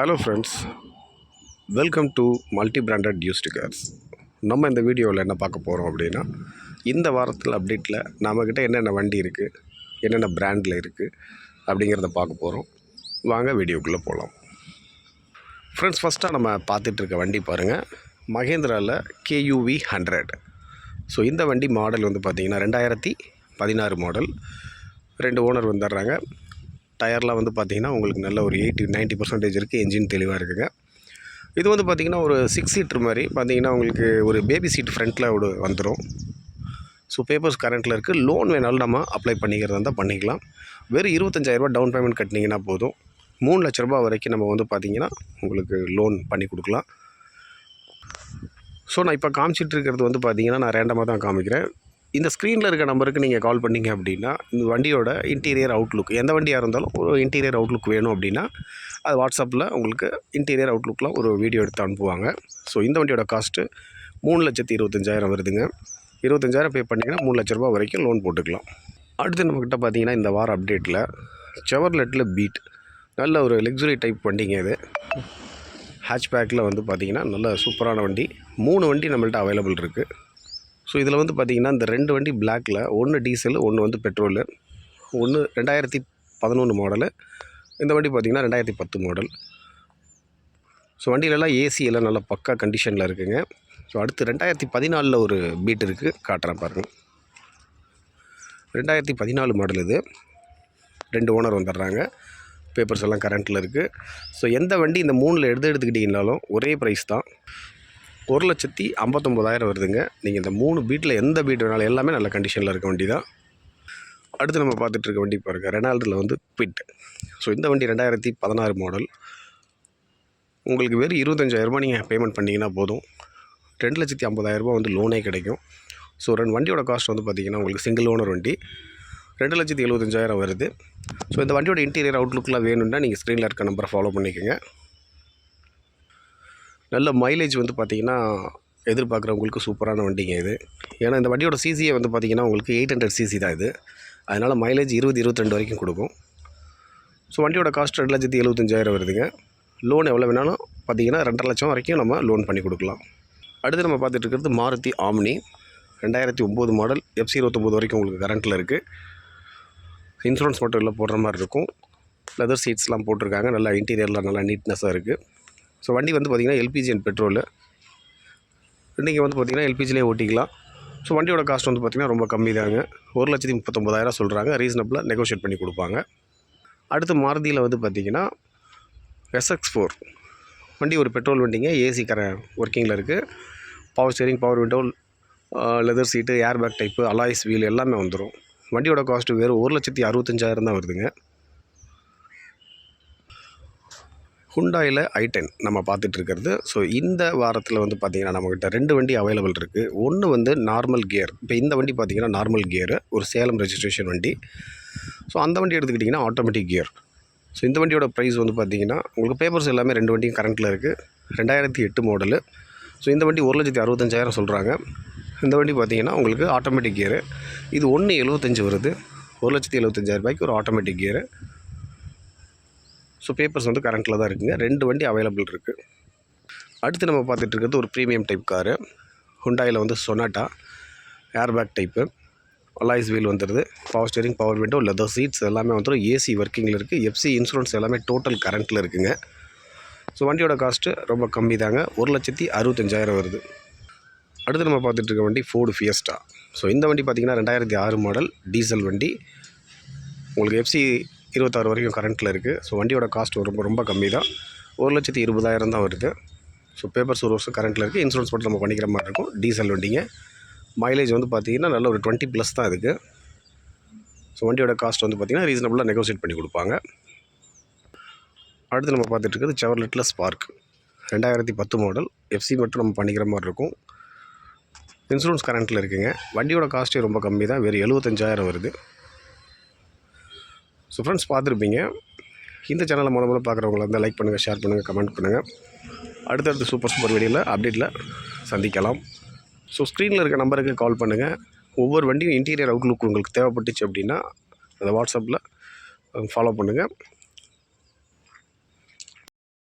Hello friends welcome to multi branded used cars நம்ம இந்த வீடியோவில் என்ன பார்க்க போகிறோம் அப்படின்னா இந்த வாரத்தில் அப்டேட்டில் நம்மக்கிட்ட என்னென்ன வண்டி இருக்குது என்னென்ன பிராண்டில் இருக்குது அப்படிங்கிறத பார்க்க போகிறோம் வாங்க வீடியோக்குள்ளே போகலாம் ஃப்ரெண்ட்ஸ் ஃபஸ்ட்டாக நம்ம பார்த்துட்ருக்க வண்டி பாருங்கள் மகேந்திராவில் கேயூவி ஹண்ட்ரட் ஸோ இந்த வண்டி மாடல் வந்து பார்த்திங்கன்னா ரெண்டாயிரத்தி பதினாறு மாடல் ரெண்டு ஓனர் வந்துடுறாங்க. டயர்லாம் வந்து பார்த்திங்கன்னா உங்களுக்கு நல்ல ஒரு எயிட்டி 90% பர்சன்டேஜ் இருக்குது என்ஜின் தெளிவாக இருக்குங்க. இது வந்து பார்த்திங்கன்னா ஒரு சிக்ஸ் சீட்ரு மாதிரி. பார்த்தீங்கன்னா உங்களுக்கு ஒரு பேபி சீட் ஃப்ரண்ட்டில் ஒரு வந்துடும் ஸோ பேப்பர்ஸ் கரண்ட்டில் இருக்குது லோன் வேணாலும் நம்ம அப்ளை பண்ணிக்கிறதா இருந்தால் பண்ணிக்கலாம். வெறும் இருபத்தஞ்சாயிரரூபா டவுன் பேமெண்ட் கட்டினீங்கன்னா போதும். மூணு லட்ச ரூபா வரைக்கும் நம்ம வந்து பார்த்திங்கன்னா உங்களுக்கு லோன் பண்ணி கொடுக்கலாம். ஸோ நான் இப்போ காமிச்சிட்டு இருக்கிறது வந்து பார்த்தீங்கன்னா நான் ரேண்டமாக தான் காமிக்கிறேன். இந்த ஸ்க்ரீனில் இருக்க நம்பருக்கு நீங்கள் கால் பண்ணீங்க அப்படின்னா இந்த வண்டியோட இன்டீரியர் அவுட்லுக் எந்த வண்டியாக இருந்தாலும் ஒரு இன்டீரியர் அவுட்லுக் வேணும் அப்படின்னா அது வாட்ஸ்அப்பில் உங்களுக்கு இன்டீரியர் அவுட்லுக்கில் ஒரு வீடியோ எடுத்து அனுப்புவாங்க. ஸோ இந்த வண்டியோட காஸ்ட்டு மூணு லட்சத்தி இருபத்தஞ்சாயிரம் வருதுங்க. இருபத்தஞ்சாயிரம் பே பண்ணிங்கன்னா மூணு லட்ச ரூபா வரைக்கும் லோன் போட்டுக்கலாம். அடுத்து நம்மக்கிட்ட பார்த்தீங்கன்னா இந்த வார அப்டேட்டில் செவர்லெட்டில் பீட் நல்ல ஒரு லக்ஸுரி டைப் வண்டிங்க இது. ஹேட்ச்பேக்கில் வந்து பார்த்திங்கன்னா நல்ல சூப்பரான வண்டி. மூணு வண்டி நம்மள்ட்ட அவைலபிள் இருக்குது ஸோ இதில் வந்து பார்த்திங்கன்னா இந்த ரெண்டு வண்டி பிளாக்கில் ஒன்று டீசல் ஒன்று வந்து பெட்ரோலு ஒன்று ரெண்டாயிரத்தி பதினொன்று மாடலு இந்த வண்டி பார்த்திங்கன்னா ரெண்டாயிரத்தி பத்து மாடல் ஸோ வண்டியிலலாம் ஏசி எல்லாம் நல்லா பக்கா கண்டிஷனில் இருக்குங்க. ஸோ அடுத்து ரெண்டாயிரத்தி பதினாலில் ஒரு பீட் இருக்குது காட்டுறேன் பாருங்கள் ரெண்டாயிரத்தி பதினாலு மாடல் இது. ரெண்டு ஓனர் வந்துடுறாங்க. பேப்பர்ஸ் எல்லாம் கரண்ட்டில் இருக்குது ஸோ எந்த வண்டி இந்த மூணில் எடுத்து எடுத்துக்கிட்டிங்கனாலும் ஒரே ப்ரைஸ் தான். ஒரு லட்சத்தி ஐம்பத்தொம்போதாயிரம் வருதுங்க. நீங்கள் இந்த மூணு பீட்டில் எந்த பீட் வேணாலும் எல்லாமே நல்ல கண்டிஷனில் இருக்க வண்டி தான் அடுத்து நம்ம பார்த்துட்டு இருக்க வண்டி பாருங்கள் ரெனால்டில் வந்து குவிட் ஸோ இந்த வண்டி ரெண்டாயிரத்தி பதினாறு மாடல் உங்களுக்கு வெறும் இருபத்தஞ்சாயிரரூபா நீங்கள் பேமெண்ட் பண்ணிங்கன்னா போதும். ரெண்டு லட்சத்தி ஐம்பதாயிரரூபா வந்து லோனே கிடைக்கும். ஸோ ரெண்டு வண்டியோட காஸ்ட் வந்து பார்த்திங்கன்னா உங்களுக்கு சிங்கிள் ஓனர் வண்டி. ரெண்டு லட்சத்தி எழுபத்தஞ்சாயிரம் வருது. ஸோ இந்த வண்டியோட இன்டீரியர் அவுட்லுக்கெலாம் வேணும்னா நீங்கள் ஸ்க்ரீனில் இருக்க நம்பரை ஃபாலோ பண்ணிக்கோங்க. நல்ல மைலேஜ் வந்து பார்த்திங்கன்னா எதிர்பார்க்குறவங்களுக்கு சூப்பரான வண்டிங்க இது. ஏன்னா இந்த வண்டியோட சிசியை வந்து பார்த்திங்கன்னா உங்களுக்கு எயிட் ஹண்ட்ரட் சிசி தான் இது. அதனால் மைலேஜ் இருபது இருபத்திரெண்டு வரைக்கும் கொடுக்கும். ஸோ வண்டியோட காஸ்ட் ரெண்டு லட்சத்தி எழுபத்தஞ்சாயிரம் வருதுங்க. லோன் எவ்வளோ வேணாலும் பார்த்தீங்கன்னா ரெண்டரை லட்சம் வரைக்கும் நம்ம லோன் பண்ணி கொடுக்கலாம். அடுத்து நம்ம பார்த்துட்டு இருக்கிறது மாருதி ஆம்னி. ரெண்டாயிரத்தி ஒம்பது மாடல் எஃப்சி இருபத்தொம்போது வரைக்கும் உங்களுக்கு கரண்ட்டில் இருக்குது இன்சூரன்ஸ் மட்டும் இல்லை போடுற மாதிரி இருக்கும். லெதர் சீட்ஸ்லாம் போட்டிருக்காங்க. நல்லா இன்டீரியரில் நல்லா நீட்னஸாக இருக்குது ஸோ வண்டி வந்து பார்த்திங்கன்னா எல்பிஜி அண்ட் பெட்ரோலு. நீங்கள் வந்து பார்த்திங்கன்னா எல்பிஜிலே ஓட்டிக்கலாம். ஸோ வண்டியோட காஸ்ட் வந்து பார்த்திங்கன்னா ரொம்ப கம்மி தாங்க. ஒரு லட்சத்தி முப்பத்தொம்பதாயிரம் சொல்கிறாங்க ரீசனபிளாக நெகோஷியேட் பண்ணி கொடுப்பாங்க. அடுத்து மாருதியில் வந்து பார்த்திங்கன்னா எஸ்எக்ஸ் ஃபோர் வண்டி ஒரு பெட்ரோல் வண்டிங்க. ஏசி கர ஒர்க்கிங்கில் இருக்குது power steering power window leather seat air bag type alloys wheel எல்லாமே வந்துடும் வண்டியோட காஸ்ட்டு வெறும் ஒரு லட்சத்தி அறுபத்தஞ்சாயிரம் தான் வருதுங்க. ஹுண்டாயில் ஐ டென் நம்ம பார்த்துட்டு இருக்கிறது ஸோ இந்த வாரத்தில் வந்து பார்த்திங்கன்னா நம்மக்கிட்ட ரெண்டு வண்டி அவைலபிள் இருக்குது ஒன்று வந்து நார்மல் கியர் இப்போ இந்த வண்டி பார்த்திங்கன்னா நார்மல் கியரு ஒரு சேலம் ரெஜிஸ்ட்ரேஷன் வண்டி. ஸோ அந்த வண்டி எடுத்துக்கிட்டிங்கன்னா ஆட்டோமேட்டிக் கியர் ஸோ இந்த வண்டியோட ப்ரைஸ் வந்து பார்த்திங்கன்னா உங்களுக்கு பேப்பர்ஸ் எல்லாமே ரெண்டு வண்டியும் கரண்ட்டில் இருக்குது ரெண்டாயிரத்தி எட்டு மாடலு ஸோ இந்த வண்டி ஒரு லட்சத்தி அறுபத்தஞ்சாயிரம் சொல்கிறாங்க இந்த வண்டி பார்த்திங்கன்னா உங்களுக்கு ஆட்டோமேட்டிக் கியரு இது ஒன்று எழுபத்தஞ்சு வருது. ஒரு லட்சத்தி எழுபத்தஞ்சாயிரம் ரூபாய்க்கு ஒரு ஆட்டோமேட்டிக் கியரு ஸோ பேப்பர்ஸ் வந்து கரண்ட்டில் தான் இருக்குங்க. ரெண்டு வண்டி அவைலபிள் இருக்குது அடுத்து நம்ம பார்த்துட்டு இருக்கிறது ஒரு ப்ரீமியம் டைப் காரு ஹுண்டாயில் வந்து Sonata airbag type alloys wheel வந்துடுது power steering power window leather seats எல்லாமே வந்துடும் ஏசி ஒர்க்கிங்கில் இருக்குது எஃப்சி இன்சூரன்ஸ் எல்லாமே டோட்டல் கரண்ட்டில் இருக்குங்க. ஸோ வண்டியோட காஸ்ட்டு ரொம்ப கம்மி தாங்க. ஒரு லட்சத்தி அறுபத்தஞ்சாயிரம் வருது. அடுத்து நம்ம பார்த்துட்டு இருக்க வண்டி ஃபோர்டு ஃபியஸ்டா ஸோ இந்த வண்டி பார்த்திங்கன்னா ரெண்டாயிரத்தி ஆறு மாடல் டீசல் வண்டி. உங்களுக்கு எஃப்சி இருபத்தாறு வரைக்கும் கரண்ட்டில் இருக்குது ஸோ வண்டியோட காஸ்ட் ரொம்ப ரொம்ப கம்மி தான் ஒரு லட்சத்தி இருபதாயிரம் தான் வருது. ஸோ பேப்பர்ஸ் ஒரு வருஷம் கரண்ட்டில் இருக்குது இன்சூரன்ஸ் மட்டும் நம்ம பண்ணிக்கிற மாதிரி இருக்கும். டீசல் வண்டிங்க. மைலேஜ் வந்து பார்த்திங்கன்னா நல்ல ஒரு டுவெண்ட்டி ப்ளஸ் தான் இருக்குது ஸோ வண்டியோட காஸ்ட் வந்து பார்த்திங்கன்னா ரீசனபுளாக நெகோசியேட் பண்ணி கொடுப்பாங்க. அடுத்து நம்ம பார்த்துட்டு இருக்கிறது செவர்லெட்டில் ஸ்பார்க் ரெண்டாயிரத்தி பத்து மாடல் எஃப்சி மட்டும் நம்ம பண்ணிக்கிற மாதிரி இருக்கும். இன்சூரன்ஸ் கரண்ட்டில் இருக்குங்க. வண்டியோட காஸ்ட்டே ரொம்ப கம்மி தான் வெறும் எழுபத்தஞ்சாயிரம் வருது. ஸோ ஃப்ரெண்ட்ஸ் பார்த்துருப்பீங்க. இந்த சேனலை மூலம் மூலம் பார்க்குறவங்கள வந்து லைக் பண்ணுங்கள் ஷேர் பண்ணுங்கள் கமெண்ட் பண்ணுங்கள் அடுத்தடுத்து சூப்பர் சூப்பர் வீடியோவில் அப்டேட்டில் சந்திக்கலாம். ஸோ ஸ்க்ரீனில் இருக்க நம்பருக்கு கால் பண்ணுங்கள் ஒவ்வொரு வண்டியும் இன்டீரியர் அவுட்லுக் உங்களுக்கு தேவைப்பட்டுச்சு அப்படின்னா அதை வாட்ஸ்அப்பில் ஃபாலோ பண்ணுங்கள்